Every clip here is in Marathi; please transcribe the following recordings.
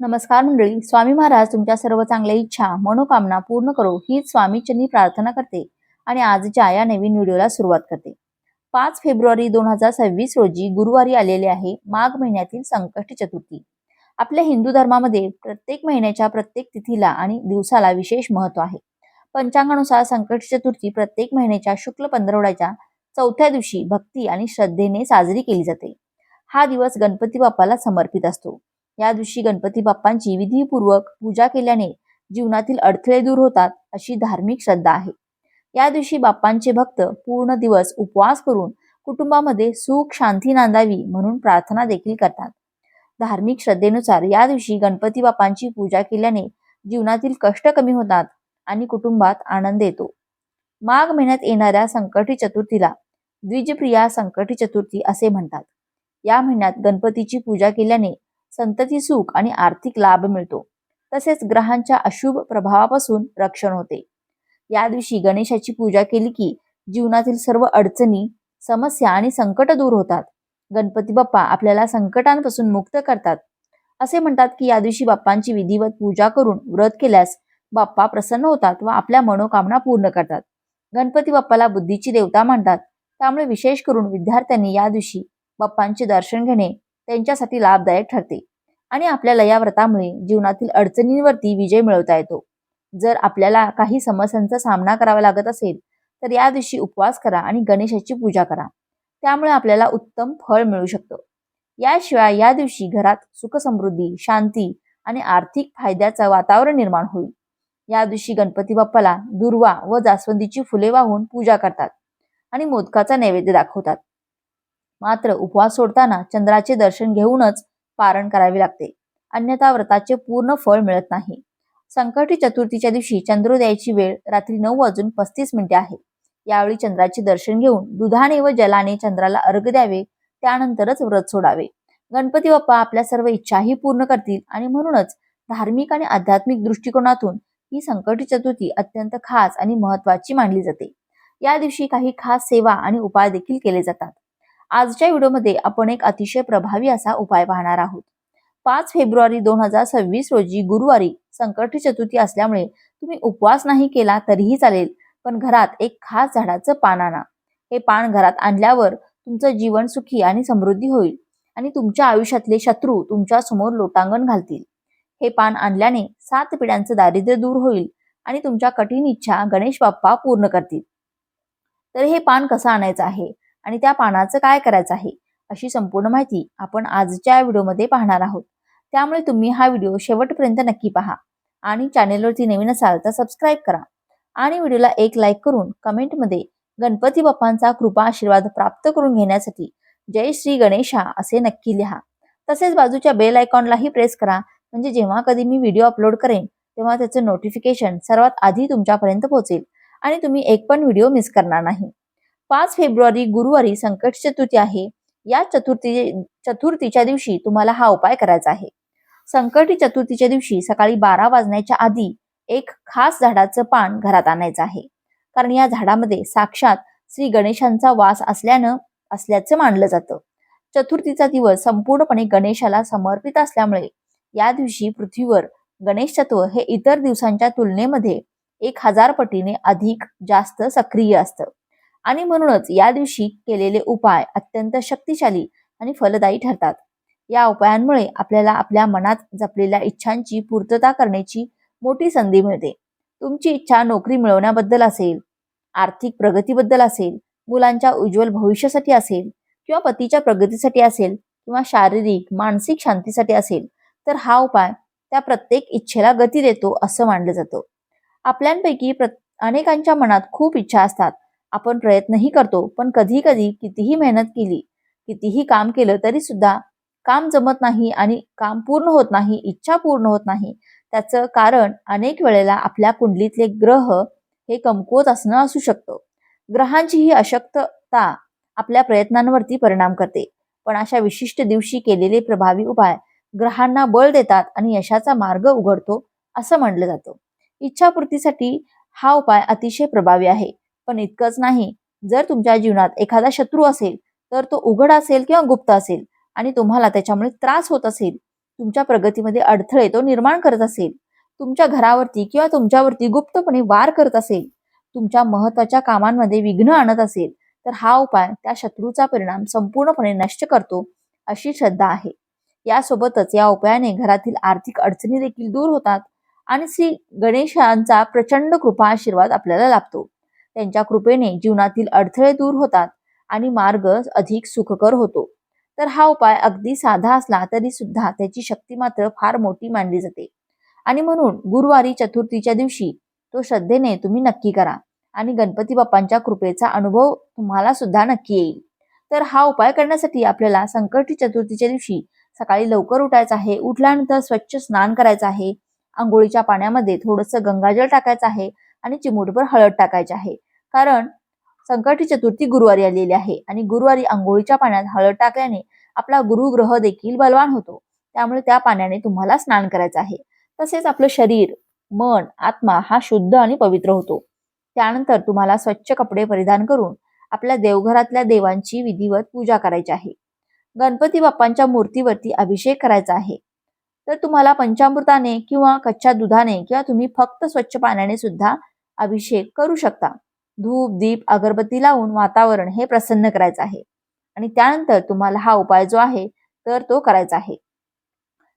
नमस्कार मंडळी स्वामी महाराज तुमच्या सर्व चांगल्या इच्छा मनोकामना पूर्ण करो हीच स्वामीचरणी प्रार्थना करते आणि आजच्या या नवीन व्हिडिओला सुरुवात करते. पाच फेब्रुवारी दोन हजार सव्वीस रोजी गुरुवारी आलेले आहे माघ महिन्यातील संकष्ट चतुर्थी. आपल्या हिंदू धर्मामध्ये प्रत्येक महिन्याच्या प्रत्येक तिथीला आणि दिवसाला विशेष महत्त्व आहे. पंचांगानुसार संकष्ट चतुर्थी प्रत्येक महिन्याच्या शुक्ल पंधरवड्याच्या चौथ्या दिवशी भक्ती आणि श्रद्धेने साजरी केली जाते. हा दिवस गणपती बाप्पाला समर्पित असतो. या दिवशी गणपती बाप्पांची विधीपूर्वक पूजा केल्याने जीवनातील अडथळे दूर होतात अशी धार्मिक श्रद्धा आहे. या दिवशी बाप्पांचे भक्त पूर्ण दिवस उपवास करून कुटुंबामध्ये सुख शांती नांदावी म्हणून प्रार्थना देखील करतात. धार्मिक श्रद्धेनुसार या दिवशी गणपती बाप्पांची पूजा केल्याने जीवनातील कष्ट कमी होतात आणि कुटुंबात आनंद येतो. माघ महिन्यात येणाऱ्या संकटी चतुर्थीला द्विजप्रिया संकटी चतुर्थी असे म्हणतात. या महिन्यात गणपतीची पूजा केल्याने संतती सुख आणि आर्थिक लाभ मिळतो. तसेच ग्रहांच्या अशुभ प्रभावापासून रक्षण होते. या दिवशी गणेशाची पूजा केली की जीवनातील सर्व अडचणी समस्या आणि संकट दूर होतात. गणपती बाप्पा आपल्याला संकटांपासून मुक्त करतात. असे म्हणतात की या दिवशी बाप्पांची विधिवत पूजा करून व्रत केल्यास बाप्पा प्रसन्न होतात व आपल्या मनोकामना पूर्ण करतात. गणपती बाप्पाला बुद्धीची देवता मानतात. त्यामुळे विशेष करून विद्यार्थ्यांनी या दिवशी बाप्पांचे दर्शन घेणे त्यांच्यासाठी लाभदायक ठरते. आणि आपल्याला या व्रतामुळे जीवनातील अडचणींवरती विजय मिळवता येतो. जर आपल्याला काही समस्यांचा सामना करावा लागत असेल तर या दिवशी उपवास करा आणि गणेशाची पूजा करा. त्यामुळे आपल्याला उत्तम फळ मिळू शकतं. याशिवाय या दिवशी घरात सुखसमृद्धी शांती आणि आर्थिक फायद्याचं वातावरण निर्माण होईल. या दिवशी गणपती बाप्पाला दुर्वा व जास्वंदीची फुले वाहून पूजा करतात आणि मोदकाचा नैवेद्य दाखवतात. मात्र उपवास सोडताना चंद्राचे दर्शन घेऊनच पारण करावे लागते. अन्यथा व्रताचे पूर्ण फळ मिळत नाही. संकटी चतुर्थीच्या दिवशी चंद्रोदयाची वेळ रात्री नऊ वाजून पस्तीस मिनिटे आहे. यावेळी चंद्राचे दर्शन घेऊन दुधाने व जलाने चंद्राला अर्घ द्यावे त्यानंतरच व्रत सोडावे. गणपती बाप्पा आपल्या सर्व इच्छाही पूर्ण करतील आणि म्हणूनच धार्मिक आणि आध्यात्मिक दृष्टिकोनातून ही संकटी चतुर्थी अत्यंत खास आणि महत्वाची मानली जाते. या दिवशी काही खास सेवा आणि उपाय देखील केले जातात. आजच्या व्हिडिओमध्ये आपण एक अतिशय प्रभावी असा उपाय पाहणार आहोत. पाच फेब्रुवारी दोन हजार सव्वीस रोजी गुरुवारी संकट चतुर्थी असल्यामुळे तुम्ही उपवास नाही केला तरीही चालेल पण घरात एक खास झाडाचं पान आणा. हे पान घरात आणल्यावर तुमचं जीवन सुखी आणि समृद्धी होईल आणि तुमच्या आयुष्यातले शत्रू तुमच्यासमोर लोटांगण घालतील. हे पान आणल्याने सात पिढ्यांचं दारिद्र्य दूर होईल आणि तुमच्या कठीण इच्छा गणेश बाप्पा पूर्ण करतील. तर हे पान कसं आणायचं आहे? आणि त्या पानाचं काय करायचं आहे? अशी संपूर्ण माहिती आपण आजच्या व्हिडिओमध्ये पाहणार आहोत. त्यामुळे तुम्ही हा व्हिडिओ शेवटपर्यंत नक्की पहा आणि चॅनेलवरती नवीन असाल तर सबस्क्राईब करा आणि व्हिडिओला एक लाईक करून कमेंटमध्ये गणपती बाप्पांचा कृपा आशीर्वाद प्राप्त करून घेण्यासाठी जय श्री गणेशा असे नक्की लिहा. तसेच बाजूच्या बेल आयकॉनलाही प्रेस करा. म्हणजे जेव्हा कधी मी व्हिडिओ अपलोड करेन तेव्हा त्याचं नोटिफिकेशन सर्वात आधी तुमच्यापर्यंत पोहोचेल आणि तुम्ही एक पण व्हिडिओ मिस करणार नाही. पाच फेब्रुवारी गुरुवारी संकट चतुर्थी आहे. या चतुर्थी चतुर्थीच्या दिवशी तुम्हाला हा उपाय करायचा आहे. संकटी चतुर्थीच्या दिवशी सकाळी बारा वाजण्याच्या आधी एक खास झाडाचं पान घरात आणायचं आहे. कारण या झाडामध्ये साक्षात श्री गणेशांचा वास असल्यानं असल्याचं मानलं जातं. चतुर्थीचा दिवस संपूर्णपणे गणेशाला समर्पित असल्यामुळे या दिवशी पृथ्वीवर गणेश तत्व हे इतर दिवसांच्या तुलनेमध्ये एक हजार पटीने अधिक जास्त सक्रिय असतं. आणि म्हणूनच या दिवशी केलेले उपाय अत्यंत शक्तिशाली आणि फलदायी ठरतात. या उपायांमुळे आपल्याला आपल्या मनात जपलेल्या इच्छांची पूर्तता करण्याची मोठी संधी मिळते. तुमची इच्छा नोकरी मिळवण्याबद्दल असेल आर्थिक प्रगतीबद्दल असेल मुलांच्या उज्ज्वल भविष्यासाठी असेल किंवा पतीच्या प्रगतीसाठी असेल किंवा शारीरिक मानसिक शांतीसाठी असेल तर हा उपाय त्या प्रत्येक इच्छेला गती देतो असं मानलं जातं. आपल्यापैकी प्र अनेकांच्या मनात खूप इच्छा असतात. आपण प्रयत्नही करतो पण कधी कधी कितीही मेहनत केली कितीही काम केलं तरी सुद्धा काम जमत नाही आणि काम पूर्ण होत नाही इच्छा पूर्ण होत नाही. त्याचं कारण अनेक वेळेला आपल्या कुंडलीतले ग्रह हे कमकुवत असणं असू शकतं. ग्रहांची ही अशक्तता आपल्या प्रयत्नांवरती परिणाम करते. पण अशा विशिष्ट दिवशी केलेले प्रभावी उपाय ग्रहांना बळ देतात आणि यशाचा मार्ग उघडतो असं म्हणलं जातं. इच्छापूर्तीसाठी हा उपाय अतिशय प्रभावी आहे. पण इतकंच नाही. जर तुमच्या जीवनात एखादा शत्रू असेल तर तो उघड असेल किंवा गुप्त असेल आणि तुम्हाला त्याच्यामुळे त्रास होत असेल तुमच्या प्रगतीमध्ये अडथळे तो निर्माण करत असेल तुमच्या घरावरती किंवा तुमच्यावरती गुप्तपणे वार करत असेल तुमच्या महत्त्वाच्या कामांमध्ये विघ्न आणत असेल तर हा उपाय त्या शत्रूचा परिणाम संपूर्णपणे नष्ट करतो अशी श्रद्धा आहे. यासोबतच या उपायाने घरातील आर्थिक अडचणी देखील दूर होतात आणि श्री गणेशांचा प्रचंड कृपा आशीर्वाद आपल्याला लाभतो. त्यांच्या कृपेने जीवनातील अडथळे दूर होतात आणि मार्ग अधिक सुखकर होतो. तर हा उपाय अगदी साधा असला तरी सुद्धा त्याची शक्ती मात्र फार मोठी मानली जाते. आणि म्हणून गुरुवारी चतुर्थीच्या दिवशी तो श्रद्धेने तुम्ही नक्की करा आणि गणपती बाप्पांच्या कृपेचा अनुभव तुम्हाला सुद्धा नक्की येईल. तर हा उपाय करण्यासाठी आपल्याला संकटी चतुर्थीच्या दिवशी सकाळी लवकर उठायचं आहे उठल्यानंतर स्वच्छ स्नान करायचं आहे आंघोळीच्या पाण्यामध्ये थोडंसं गंगाजल टाकायचं आहे आणि चिमूटभर हळद टाकायची आहे. कारण संकटी चतुर्थी गुरुवारी आलेली आहे आणि गुरुवारी आंघोळीच्या पाण्यात हळद टाकल्याने आपला गुरुग्रह देखील बलवान होतो. त्यामुळे त्या पाण्याने तुम्हाला स्नान करायचं आहे. तसेच आपलं शरीर मन आत्मा हा शुद्ध आणि पवित्र होतो. त्यानंतर तुम्हाला स्वच्छ कपडे परिधान करून आपल्या देवघरातल्या देवांची विधिवत पूजा करायची आहे. गणपती बाप्पांच्या मूर्तीवरती अभिषेक करायचा आहे. तर तुम्हाला पंचामृताने किंवा कच्च्या दुधाने किंवा तुम्ही फक्त स्वच्छ पाण्याने सुद्धा अभिषेक करू शकता. धूप दीप अगरबत्ती लावून वातावरण हे प्रसन्न करायचं आहे. आणि त्यानंतर तुम्हाला हा उपाय जो आहे तर तो करायचा आहे.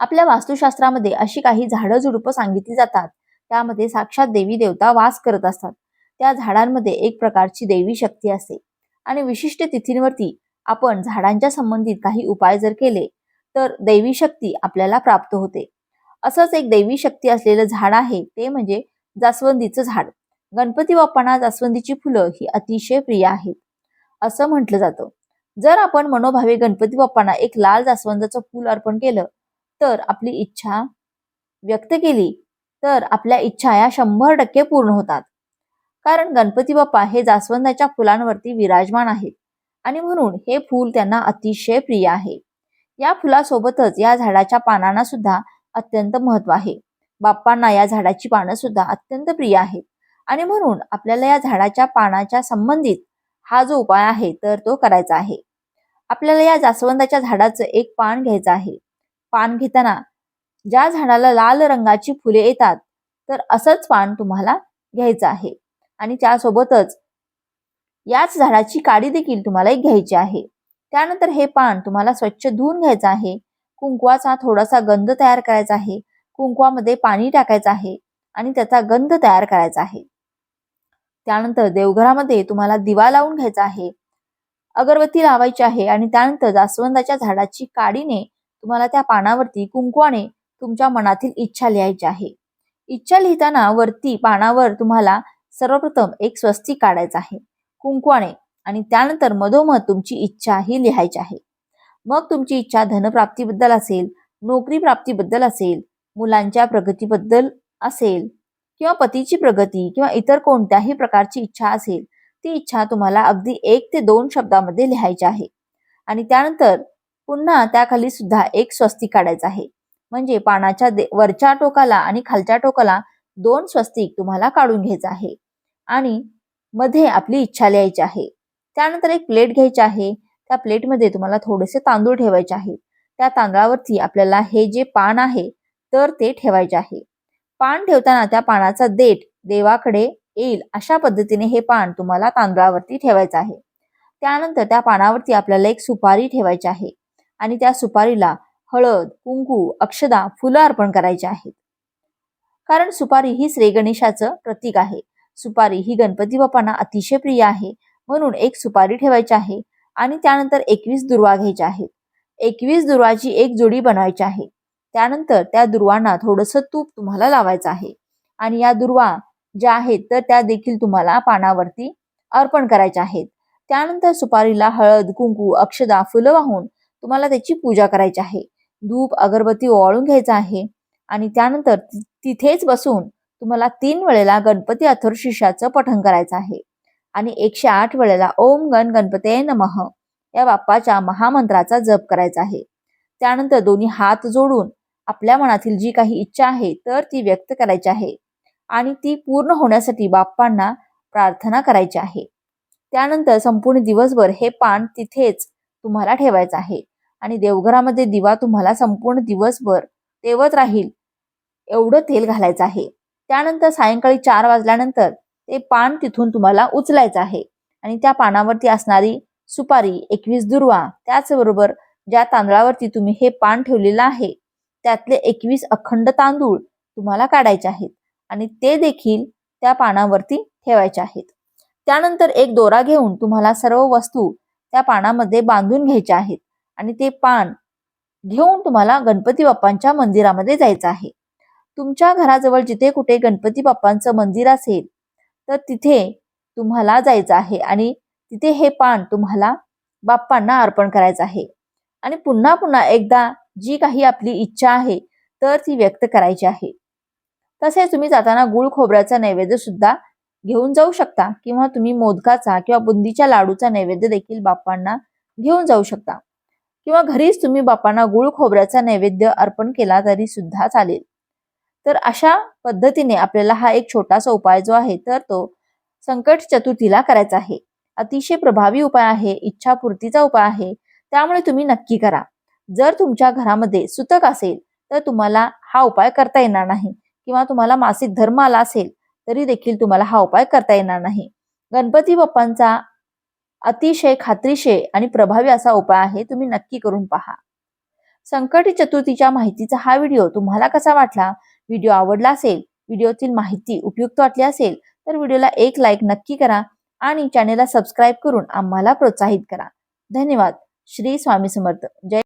आपल्या वास्तुशास्त्रामध्ये अशी काही झाडं झुडपं सांगितली जातात. त्यामध्ये साक्षात देवी देवता वास करत असतात. त्या झाडांमध्ये एक प्रकारची देवी शक्ती असते. आणि विशिष्ट तिथींवरती आपण झाडांच्या संबंधित काही उपाय जर केले तर दैवी शक्ती आपल्याला प्राप्त होते. असंच एक दैवी शक्ती असलेलं झाड आहे ते म्हणजे जास्वंदीचं झाड. गणपती बाप्पांना जास्वंदीची फुलं ही अतिशय प्रिय आहेत. असं म्हटलं जातं. जर आपण मनोभावे गणपती बाप्पांना एक लाल जास्वंदाचं फूल अर्पण केलं तर आपली इच्छा व्यक्त केली तर आपल्या इच्छा या शंभर टक्के पूर्ण होतात. कारण गणपती बाप्पा हे जास्वंदाच्या फुलांवरती विराजमान आहेत आणि म्हणून हे फूल त्यांना अतिशय प्रिय आहे. या फुलासोबतच या झाडाच्या पानांना सुद्धा अत्यंत महत्त्व आहे. बाप्पांना या झाडाची पानं सुद्धा अत्यंत प्रिय आहेत. आणि म्हणून आपल्याला या झाडाच्या पानाच्या संबंधित हा जो उपाय आहे तर तो करायचा आहे. आपल्याला या जास्वंदाच्या झाडाचं एक पान घ्यायचं आहे. पान घेताना ज्या झाडाला लाल रंगाची फुले येतात तर असंच पान तुम्हाला घ्यायचं आहे. आणि त्यासोबतच याच झाडाची काडी देखील तुम्हाला एक घ्यायची आहे. त्यानंतर हे पान तुम्हाला स्वच्छ धुवून घ्यायचं आहे. कुंकवाचा थोडासा गंध तयार करायचा आहे. कुंकवामध्ये पाणी टाकायचं आहे आणि त्याचा गंध तयार करायचा आहे. त्यानंतर देवघरामध्ये तुम्हाला दिवा लावून घ्यायचा आहे. अगरबत्ती लावायची आहे आणि त्यानंतर जास्वंदाच्या झाडाची काडीने तुम्हाला त्या पानावरती कुंकवाने तुमच्या मनातील इच्छा लिहायची आहे. इच्छा लिहिताना वरती पानावर तुम्हाला सर्वप्रथम एक स्वस्ती काढायचं आहे. कुंकवाने आणि त्यानंतर मधोमध तुमची इच्छा ही लिहायची आहे. मग तुमची इच्छा धनप्राप्तीबद्दल असेल नोकरी प्राप्तीबद्दल असेल मुलांच्या प्रगतीबद्दल असेल किंवा पतीची प्रगती किंवा इतर कोणत्याही प्रकारची इच्छा असेल ती इच्छा तुम्हाला अगदी एक ते दोन शब्दामध्ये लिहायची आहे. आणि त्यानंतर पुन्हा त्याखाली सुद्धा एक स्वस्तिक काढायचं आहे. म्हणजे पानाच्या वरच्या टोकाला आणि खालच्या टोकाला दोन स्वस्तिक तुम्हाला काढून घ्यायचं आहे. आणि मध्ये आपली इच्छा लिहायची आहे. त्यानंतर एक प्लेट घ्यायची आहे. त्या प्लेटमध्ये तुम्हाला थोडेसे तांदूळ ठेवायचे आहे त्या तांदळावरती आपल्याला हे जे पान आहे तर ते ठेवायचे आहे. पान ठेवताना त्या पानाचा देठ देवाकडे येईल अशा पद्धतीने हे पान तुम्हाला तांदळावरती ठेवायचं आहे. त्यानंतर त्या पानावरती आपल्याला एक सुपारी ठेवायची आहे आणि त्या सुपारीला हळद कुंकू अक्षदा फुलं अर्पण करायची आहेत. कारण सुपारी ही श्री गणेशाचं प्रतीक आहे. सुपारी ही गणपती बाप्पांना अतिशय प्रिय आहे. म्हणून एक सुपारी ठेवायची आहे आणि त्यानंतर एकवीस दुर्वा घ्यायच्या आहेत. एकवीस दुर्वाची एक जोडी बनवायची आहे. त्यानंतर त्या दुर्वांना थोडस तूप तुम्हाला लावायचं आहे. आणि या दुर्वा ज्या आहेत तर त्या देखील तुम्हाला पानावरती अर्पण करायच्या आहेत. त्यानंतर सुपारीला हळद कुंकू अक्षदा फुलं वाहून तुम्हाला त्याची पूजा करायची आहे. धूप अगरबत्ती ओवाळून घ्यायचा आहे. आणि त्यानंतर तिथेच बसून तुम्हाला तीन वेळेला गणपती अथर्शिषाचं पठण करायचं आहे. आणि एकशे आठ वेळेला ओम गण गणपते नमः या बाप्पाच्या महामंत्राचा जप करायचा आहे. त्यानंतर दोन्ही हात जोडून आपल्या मनातील जी काही इच्छा आहे तर ती व्यक्त करायची आहे. आणि ती पूर्ण होण्यासाठी बाप्पांना प्रार्थना करायची आहे. त्यानंतर संपूर्ण दिवसभर हे पान तिथेच तुम्हाला ठेवायचं आहे. आणि देवघरामध्ये दिवा तुम्हाला संपूर्ण दिवसभर तेवत राहील एवढं तेल घालायचं आहे. त्यानंतर सायंकाळी चार वाजल्यानंतर ते पान तिथून तुम्हाला उचलायचं आहे. आणि त्या पानावरती असणारी सुपारी एकवीस दुर्वा त्याचबरोबर ज्या तांदळावरती तुम्ही हे पान ठेवलेलं आहे त्यातले एकवीस अखंड तांदूळ तुम्हाला काढायचे आहेत आणि ते देखील त्या पानावरती ठेवायचे आहेत. त्यानंतर एक दोरा घेऊन तुम्हाला सर्व वस्तू त्या पानामध्ये बांधून घ्यायच्या आहेत आणि ते पान घेऊन तुम्हाला गणपती बाप्पांच्या मंदिरामध्ये जायचं आहे. तुमच्या घराजवळ जिथे कुठे गणपती बाप्पांचं मंदिर असेल तर तिथे तुम्हाला जायचं आहे आणि तिथे हे पान तुम्हाला बाप्पांना अर्पण करायचं आहे. आणि पुन्हा पुन्हा एकदा जी काही आपली इच्छा आहे तर ती व्यक्त करायची आहे. तसेच तुम्ही जाताना गुळ खोबऱ्याचा नैवेद्य सुद्धा घेऊन जाऊ शकता किंवा तुम्ही मोदकाचा किंवा बुंदीच्या लाडूचा नैवेद्य देखील बाप्पांना घेऊन जाऊ शकता. किंवा घरीच तुम्ही बाप्पांना गुळ खोबऱ्याचा नैवेद्य अर्पण केला तरी सुद्धा चालेल. तर अशा पद्धतीने आपल्याला हा एक छोटासा उपाय जो आहे तर तो संकट चतुर्थीला करायचा आहे. अतिशय प्रभावी उपाय आहे इच्छापूर्तीचा उपाय आहे त्यामुळे तुम्ही नक्की करा. जर तुमच्या घरामध्ये सुतक असेल तर तुम्हाला हा उपाय करता येणार नाही. किंवा तुम्हाला मासिक धर्म आला असेल तरी देखील तुम्हाला हा उपाय करता येणार नाही. गणपती बाप्पांचा अतिशय खात्रीशय आणि प्रभावी असा उपाय आहे तुम्ही नक्की करून पहा. संकटी चतुर्थीच्या माहितीचा हा व्हिडिओ तुम्हाला कसा वाटला? व्हिडिओ आवडला असेल व्हिडिओतील माहिती उपयुक्त वाटली असेल तर व्हिडिओला एक लाईक नक्की करा आणि चॅनेलला सबस्क्राईब करून आम्हाला प्रोत्साहित करा. धन्यवाद. श्री स्वामी समर्थ. जय